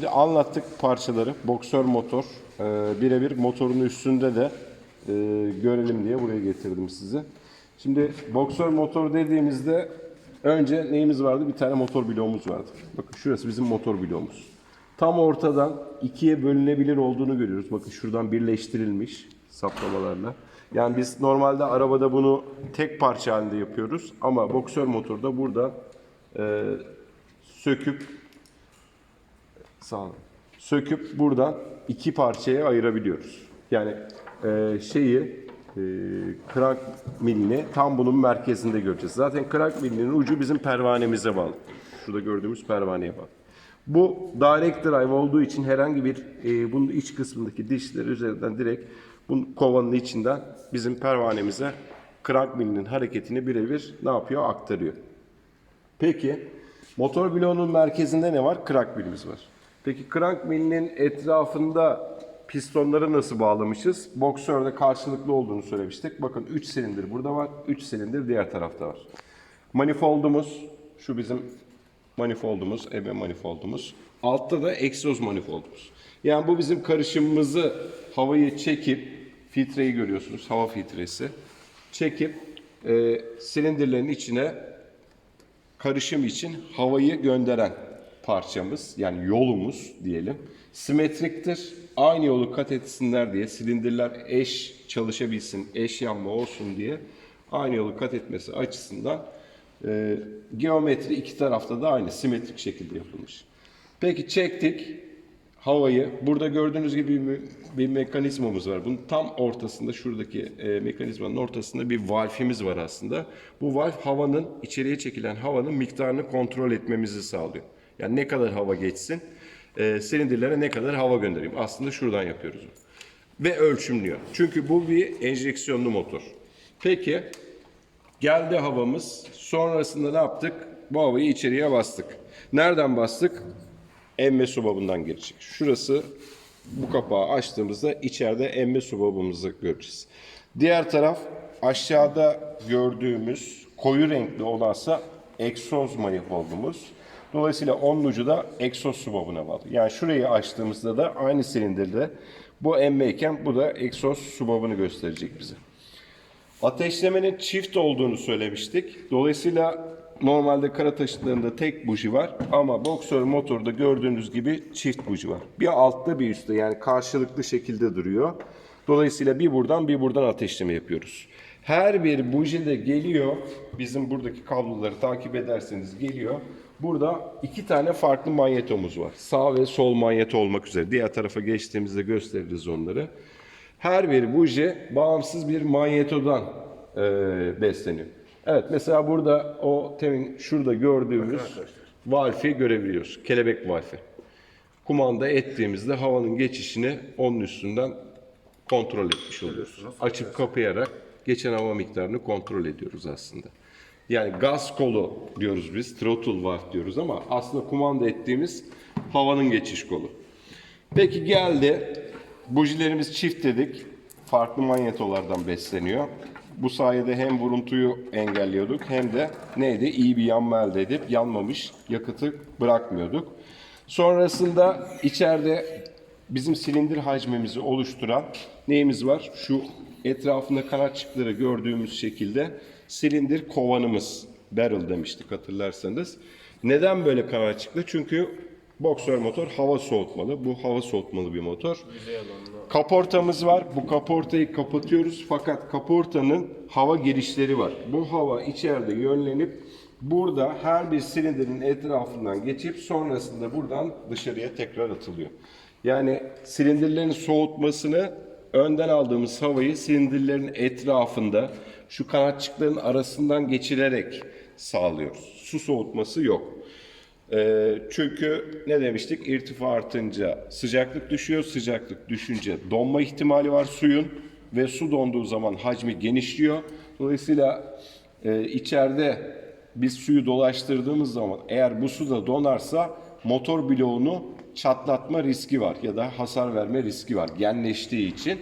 Şimdi Anlattık parçaları. Boksör motor. Ee, Birebir motorun üstünde de e, görelim diye buraya getirdim sizi. Şimdi boksör motor dediğimizde önce neyimiz vardı? Bir tane motor bloğumuz vardı. Bakın şurası bizim motor bloğumuz. Tam ortadan ikiye bölünebilir olduğunu görüyoruz. Bakın şuradan birleştirilmiş saplamalarla. Yani biz normalde arabada bunu tek parça halinde yapıyoruz. Ama boksör motorda burada e, söküp sağ olun. Söküp buradan iki parçaya ayırabiliyoruz. Yani e, şeyi e, krank milini tam bunun merkezinde göreceğiz. Zaten krank milinin ucu bizim pervanemize bağlı. Şurada gördüğümüz pervaneye bağlı. Bu direct drive olduğu için herhangi bir e, bunun iç kısmındaki dişler üzerinden direkt bu kovanın içinden bizim pervanemize krank milinin hareketini birebir ne yapıyor? Aktarıyor. Peki motor bloğunun merkezinde ne var? Krank milimiz var. Peki krank milinin etrafında pistonları nasıl bağlamışız? Boksörde karşılıklı olduğunu söylemiştik. Bakın 3 silindir burada var, 3 silindir diğer tarafta var. Manifoldumuz, şu bizim manifoldumuz, ebe manifoldumuz. Altta da egzoz manifoldumuz. Yani bu bizim karışımımızı havayı çekip, filtreyi görüyorsunuz, hava filtresi. Çekip e, silindirlerin içine karışım için havayı gönderen parçamız yani yolumuz diyelim simetriktir. Aynı yolu kat etsinler diye silindirler eş çalışabilsin, eş yanma olsun diye aynı yolu kat etmesi açısından e, geometri iki tarafta da aynı simetrik şekilde yapılmış. Peki çektik havayı. Burada gördüğünüz gibi bir, bir mekanizmamız var. Bunun tam ortasında şuradaki e, mekanizmanın ortasında bir valfimiz var aslında. Bu valf havanın içeriye çekilen havanın miktarını kontrol etmemizi sağlıyor. Yani ne kadar hava geçsin, e, silindirlere ne kadar hava göndereyim. Aslında şuradan yapıyoruz. Ve ölçümlüyor. Çünkü bu bir enjeksiyonlu motor. Peki geldi havamız. Sonrasında ne yaptık? Bu havayı içeriye bastık. Nereden bastık? emme su babından girecek. Şurası bu kapağı açtığımızda içeride emme su babamızı göreceğiz. Diğer taraf aşağıda gördüğümüz koyu renkli olansa egzoz manifoldumuz. Dolayısıyla onun ucu da egzoz su babına bağlı. Yani şurayı açtığımızda da aynı silindirde bu emmeyken bu da egzoz su babını gösterecek bize. Ateşlemenin çift olduğunu söylemiştik. Dolayısıyla normalde kara taşıtlarında tek buji var ama boksör motorda gördüğünüz gibi çift buji var. Bir altta bir üstte yani karşılıklı şekilde duruyor. Dolayısıyla bir buradan bir buradan ateşleme yapıyoruz. Her bir buji de geliyor. Bizim buradaki kabloları takip ederseniz geliyor. Burada iki tane farklı manyetomuz var. Sağ ve sol manyeto olmak üzere. Diğer tarafa geçtiğimizde gösteririz onları. Her bir buji bağımsız bir manyetodan e, besleniyor. Evet mesela burada o temin şurada gördüğümüz valfi görebiliyoruz. Kelebek valfi. Kumanda ettiğimizde havanın geçişini onun üstünden kontrol etmiş oluyoruz. Açıp kapayarak geçen hava miktarını kontrol ediyoruz aslında. Yani gaz kolu diyoruz biz, throttle valve diyoruz ama aslında kumanda ettiğimiz havanın geçiş kolu. Peki geldi. Bujilerimiz çift dedik. Farklı manyetolardan besleniyor. Bu sayede hem vuruntuyu engelliyorduk hem de neydi? İyi bir yanma elde edip yanmamış yakıtı bırakmıyorduk. Sonrasında içeride bizim silindir hacmimizi oluşturan neyimiz var? Şu etrafında kanatçıkları gördüğümüz şekilde silindir kovanımız. Barrel demiştik hatırlarsanız. Neden böyle kanatçıklı? Çünkü boksör motor hava soğutmalı. Bu hava soğutmalı bir motor. Kaportamız var. Bu kaportayı kapatıyoruz fakat kaportanın hava girişleri var. Bu hava içeride yönlenip burada her bir silindirin etrafından geçip sonrasında buradan dışarıya tekrar atılıyor. Yani silindirlerin soğutmasını önden aldığımız havayı silindirlerin etrafında şu kanatçıkların arasından geçirerek sağlıyoruz. Su soğutması yok. Ee, çünkü ne demiştik? İrtifa artınca sıcaklık düşüyor. Sıcaklık düşünce donma ihtimali var suyun ve su donduğu zaman hacmi genişliyor. Dolayısıyla e, içeride biz suyu dolaştırdığımız zaman eğer bu su da donarsa motor bloğunu çatlatma riski var ya da hasar verme riski var genleştiği için.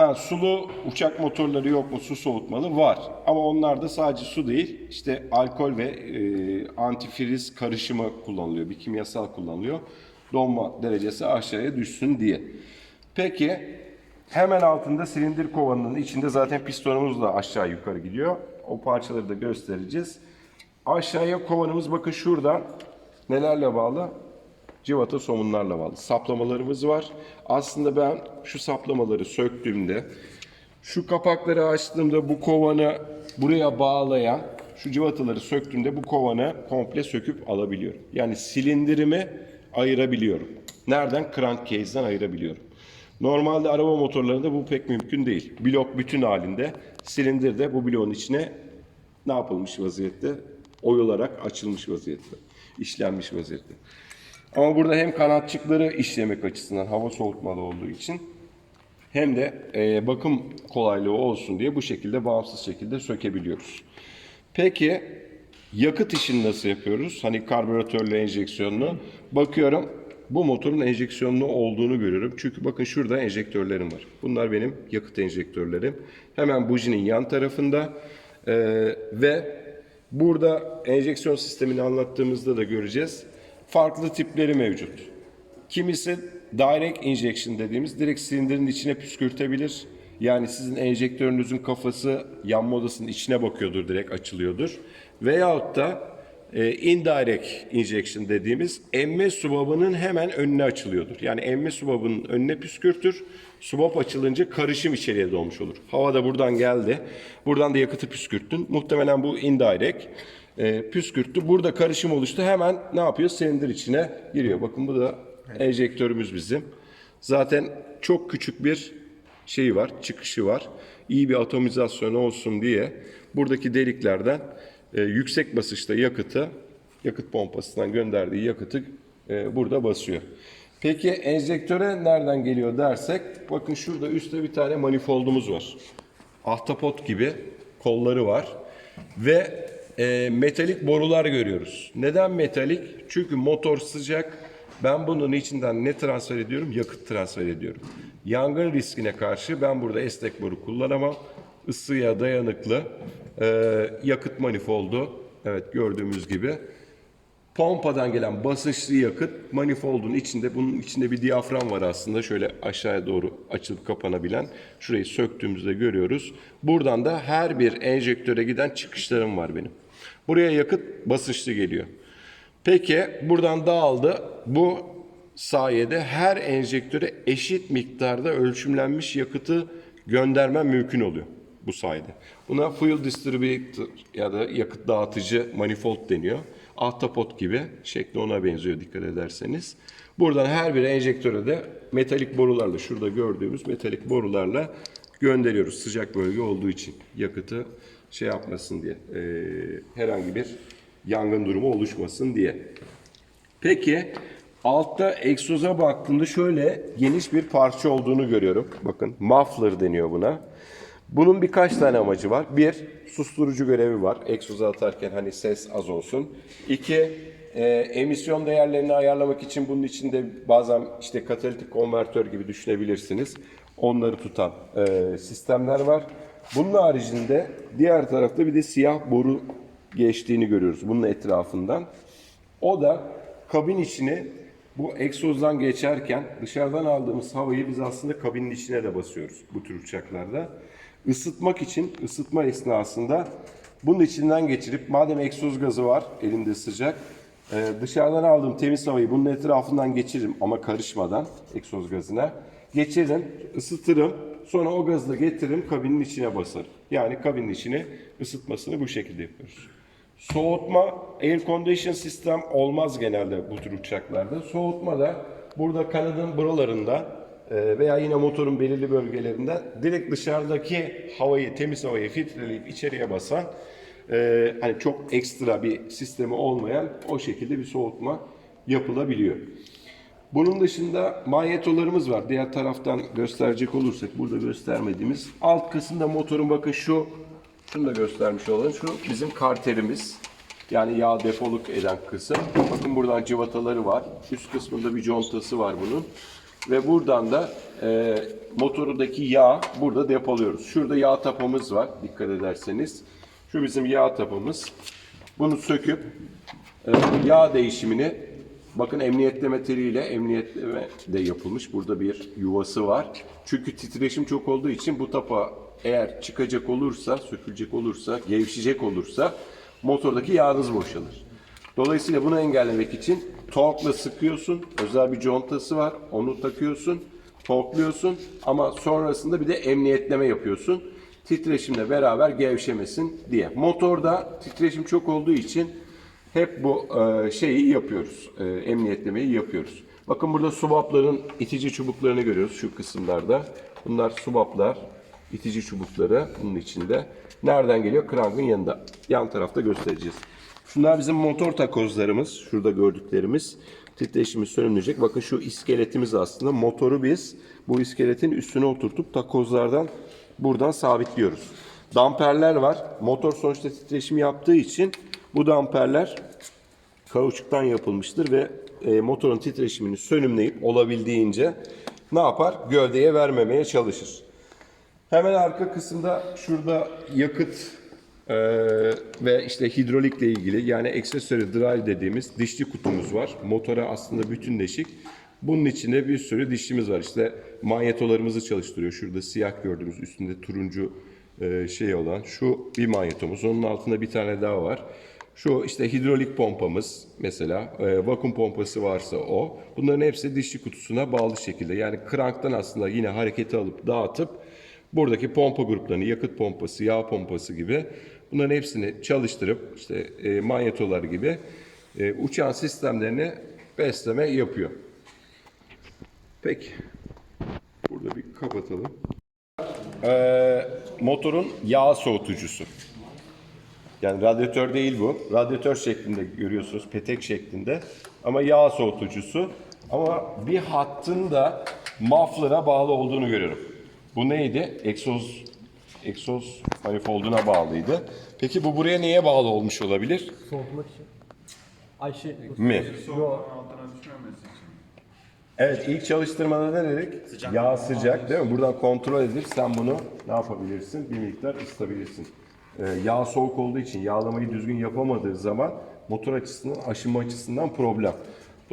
Ha sulu uçak motorları yok mu su soğutmalı var ama onlarda sadece su değil işte alkol ve e, antifriz karışımı kullanılıyor bir kimyasal kullanılıyor. donma derecesi aşağıya düşsün diye. Peki hemen altında silindir kovanının içinde zaten pistonumuz da aşağı yukarı gidiyor. O parçaları da göstereceğiz. Aşağıya kovanımız bakın şuradan nelerle bağlı? Civata somunlarla bağlı. Saplamalarımız var. Aslında ben şu saplamaları söktüğümde şu kapakları açtığımda bu kovanı buraya bağlayan şu civataları söktüğümde bu kovanı komple söküp alabiliyorum. Yani silindirimi ayırabiliyorum. Nereden? Crankcase'den ayırabiliyorum. Normalde araba motorlarında bu pek mümkün değil. Blok bütün halinde silindir de bu bloğun içine ne yapılmış vaziyette? Oyularak açılmış vaziyette. işlenmiş vaziyette. Ama burada hem kanatçıkları işlemek açısından hava soğutmalı olduğu için hem de e, bakım kolaylığı olsun diye bu şekilde bağımsız şekilde sökebiliyoruz. Peki yakıt işini nasıl yapıyoruz? Hani karbüratörlü enjeksiyonlu. Bakıyorum bu motorun enjeksiyonlu olduğunu görüyorum. Çünkü bakın şurada enjektörlerim var. Bunlar benim yakıt enjektörlerim. Hemen bujinin yan tarafında E, ve burada enjeksiyon sistemini anlattığımızda da göreceğiz. Farklı tipleri mevcut. Kimisi direct injection dediğimiz direkt silindirin içine püskürtebilir. Yani sizin enjektörünüzün kafası yanma odasının içine bakıyordur, direkt açılıyordur. Veyahut da e, indirect injection dediğimiz emme subabının hemen önüne açılıyordur. Yani emme subabının önüne püskürtür. Subap açılınca karışım içeriye dolmuş olur. Hava da buradan geldi. Buradan da yakıtı püskürttün. Muhtemelen bu indirect e, püskürttü. Burada karışım oluştu. Hemen ne yapıyor? Silindir içine giriyor. Bakın bu da enjektörümüz bizim. Zaten çok küçük bir şeyi var, çıkışı var. İyi bir atomizasyon olsun diye buradaki deliklerden e, yüksek basınçta yakıtı, yakıt pompasından gönderdiği yakıtı e, burada basıyor. Peki enjektöre nereden geliyor dersek, bakın şurada üstte bir tane manifoldumuz var. Ahtapot gibi kolları var ve e, metalik borular görüyoruz. Neden metalik? Çünkü motor sıcak. Ben bunun içinden ne transfer ediyorum? Yakıt transfer ediyorum. Yangın riskine karşı ben burada esnek boru kullanamam. Isıya dayanıklı e, yakıt manifoldu. Evet gördüğümüz gibi. Pompadan gelen basınçlı yakıt manifoldun içinde bunun içinde bir diyafram var aslında şöyle aşağıya doğru açılıp kapanabilen şurayı söktüğümüzde görüyoruz. Buradan da her bir enjektöre giden çıkışlarım var benim. Buraya yakıt basınçlı geliyor. Peki buradan dağıldı. Bu sayede her enjektöre eşit miktarda ölçümlenmiş yakıtı göndermem mümkün oluyor bu sayede. Buna fuel distributor ya da yakıt dağıtıcı manifold deniyor. Ahtapot gibi şekli ona benziyor dikkat ederseniz. Buradan her bir enjektöre de metalik borularla şurada gördüğümüz metalik borularla gönderiyoruz sıcak bölge olduğu için yakıtı şey yapmasın diye e, herhangi bir yangın durumu oluşmasın diye. Peki altta egzoza baktığımda şöyle geniş bir parça olduğunu görüyorum. Bakın muffler deniyor buna. Bunun birkaç tane amacı var. Bir, susturucu görevi var. Egzoza atarken hani ses az olsun. İki, e, emisyon değerlerini ayarlamak için bunun içinde bazen işte katalitik konvertör gibi düşünebilirsiniz. Onları tutan e, sistemler var. Bunun haricinde diğer tarafta bir de siyah boru geçtiğini görüyoruz bunun etrafından. O da kabin içine bu egzozdan geçerken dışarıdan aldığımız havayı biz aslında kabinin içine de basıyoruz bu tür uçaklarda. Isıtmak için ısıtma esnasında bunun içinden geçirip madem egzoz gazı var elimde sıcak e, dışarıdan aldığım temiz havayı bunun etrafından geçiririm ama karışmadan egzoz gazına geçiririm, ısıtırım. Sonra o gazı da getiririm kabinin içine basarım. Yani kabinin içine ısıtmasını bu şekilde yapıyoruz. Soğutma, air condition sistem olmaz genelde bu tür uçaklarda. Soğutma da burada kanadın buralarında veya yine motorun belirli bölgelerinden direkt dışarıdaki havayı, temiz havayı filtreleyip içeriye basan e, hani çok ekstra bir sistemi olmayan o şekilde bir soğutma yapılabiliyor. Bunun dışında manyetolarımız var. Diğer taraftan gösterecek olursak burada göstermediğimiz. Alt kısımda motorun bakın şu şunu da göstermiş olalım. Şu bizim karterimiz. Yani yağ depoluk eden kısım. Bakın buradan cıvataları var. Üst kısmında bir contası var bunun. Ve buradan da e, motorundaki yağ burada depoluyoruz. Şurada yağ tapamız var dikkat ederseniz. Şu bizim yağ tapamız. Bunu söküp e, yağ değişimini Bakın emniyetleme teliyle emniyetleme de yapılmış. Burada bir yuvası var. Çünkü titreşim çok olduğu için bu tapa eğer çıkacak olursa, sökülecek olursa, gevşecek olursa motordaki yağınız boşalır. Dolayısıyla bunu engellemek için torkla sıkıyorsun. Özel bir contası var. Onu takıyorsun. Torkluyorsun ama sonrasında bir de emniyetleme yapıyorsun. Titreşimle beraber gevşemesin diye. Motorda titreşim çok olduğu için hep bu e, şeyi yapıyoruz. E, emniyetlemeyi yapıyoruz. Bakın burada subapların itici çubuklarını görüyoruz şu kısımlarda. Bunlar subaplar, itici çubukları bunun içinde. Nereden geliyor? Krankın yanında. Yan tarafta göstereceğiz. Şunlar bizim motor takozlarımız. Şurada gördüklerimiz. Titreşimi sönümleyecek. Bakın şu iskeletimiz aslında. Motoru biz bu iskeletin üstüne oturtup takozlardan buradan sabitliyoruz. Damperler var. Motor sonuçta titreşim yaptığı için bu damperler kauçuktan yapılmıştır ve e, motorun titreşimini sönümleyip olabildiğince ne yapar? Gövdeye vermemeye çalışır. Hemen arka kısımda şurada yakıt e, ve işte hidrolikle ilgili yani accessory drive dediğimiz dişli kutumuz var. Motora aslında bütün deşik. Bunun içinde bir sürü dişimiz var. İşte manyetolarımızı çalıştırıyor. Şurada siyah gördüğümüz üstünde turuncu e, şey olan şu bir manyetomuz. Onun altında bir tane daha var. Şu işte hidrolik pompamız mesela e, vakum pompası varsa o. Bunların hepsi dişli kutusuna bağlı şekilde. Yani kranktan aslında yine hareketi alıp dağıtıp buradaki pompa gruplarını yakıt pompası, yağ pompası gibi bunların hepsini çalıştırıp işte e, manyetolar gibi e, uçan sistemlerini besleme yapıyor. Peki. Burada bir kapatalım. Ee, motorun yağ soğutucusu. Yani radyatör değil bu. Radyatör şeklinde görüyorsunuz, petek şeklinde. Ama yağ soğutucusu. Ama bir hattın da muffler'a bağlı olduğunu görüyorum. Bu neydi? Egzoz, egzoz manifolduna bağlıydı. Peki bu buraya neye bağlı olmuş olabilir? Soğutmak için. Ayşe. Mi? Yo. Evet ilk çalıştırmada ne dedik? Yağ sıcak değil mi? Buradan kontrol edip sen bunu ne yapabilirsin? Bir miktar ısıtabilirsin. Ee, yağ soğuk olduğu için yağlamayı düzgün yapamadığı zaman motor açısından aşınma açısından problem.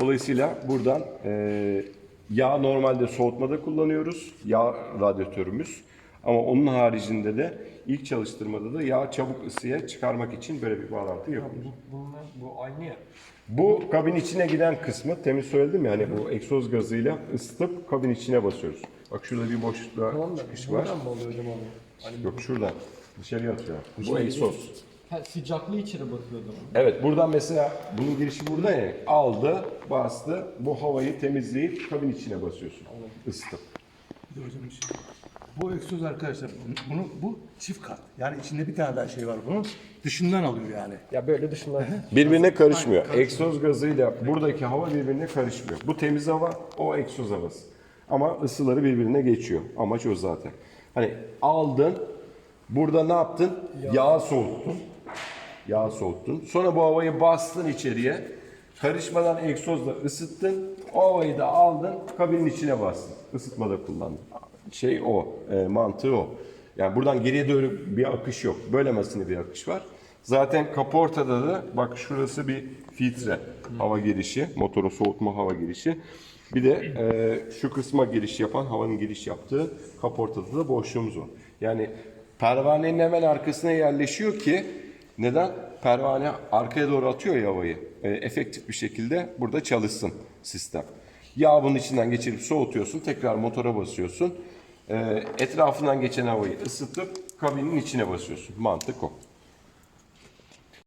Dolayısıyla buradan e, yağ normalde soğutmada kullanıyoruz. Yağ radyatörümüz. Ama onun haricinde de ilk çalıştırmada da yağ çabuk ısıya çıkarmak için böyle bir bağlantı yapıyoruz. Bunlar bu aynı ya. Bu kabin içine giden kısmı temin söyledim ya hani bu egzoz gazıyla ısıtıp kabin içine basıyoruz. Bak şurada bir boşlukta Tamam da çıkış var. buradan mı oluyor hocam abi? Hani Yok şuradan. Dışarıya atıyor. Bu egzoz. ha, sıcaklığı içeri bakıyordu. Evet buradan mesela bunun girişi burada ya. Aldı, bastı. Bu havayı temizleyip kabin içine basıyorsun. Isıtıp. Bir de hocam bir şey. Bu egzoz arkadaşlar bunu bu çift kat. Yani içinde bir tane daha şey var bunun. Dışından alıyor yani. Ya böyle dışından. Birbirine karışmıyor. Egzoz gazıyla buradaki hava birbirine karışmıyor. Bu temiz hava, o egzoz havası. Ama ısıları birbirine geçiyor. Amaç o zaten. Hani aldın, burada ne yaptın? Yağ soğuttun. Yağ soğuttun. Sonra bu havayı bastın içeriye. Karışmadan egzozla ısıttın. O havayı da aldın, kabinin içine bastın. Isıtmada kullandın. Şey o, e, mantığı o. Yani buradan geriye doğru bir akış yok. Böylemesine bir akış var. Zaten kaportada da bak şurası bir filtre hava girişi, motorun soğutma hava girişi. Bir de e, şu kısma giriş yapan, havanın giriş yaptığı kaportada da boşluğumuz var. Yani pervanenin hemen arkasına yerleşiyor ki neden? Pervane arkaya doğru atıyor ya havayı. E, efektif bir şekilde burada çalışsın sistem. Yağ bunun içinden geçirip soğutuyorsun, tekrar motora basıyorsun. E, etrafından geçen havayı ısıtıp kabinin içine basıyorsun. Mantık o.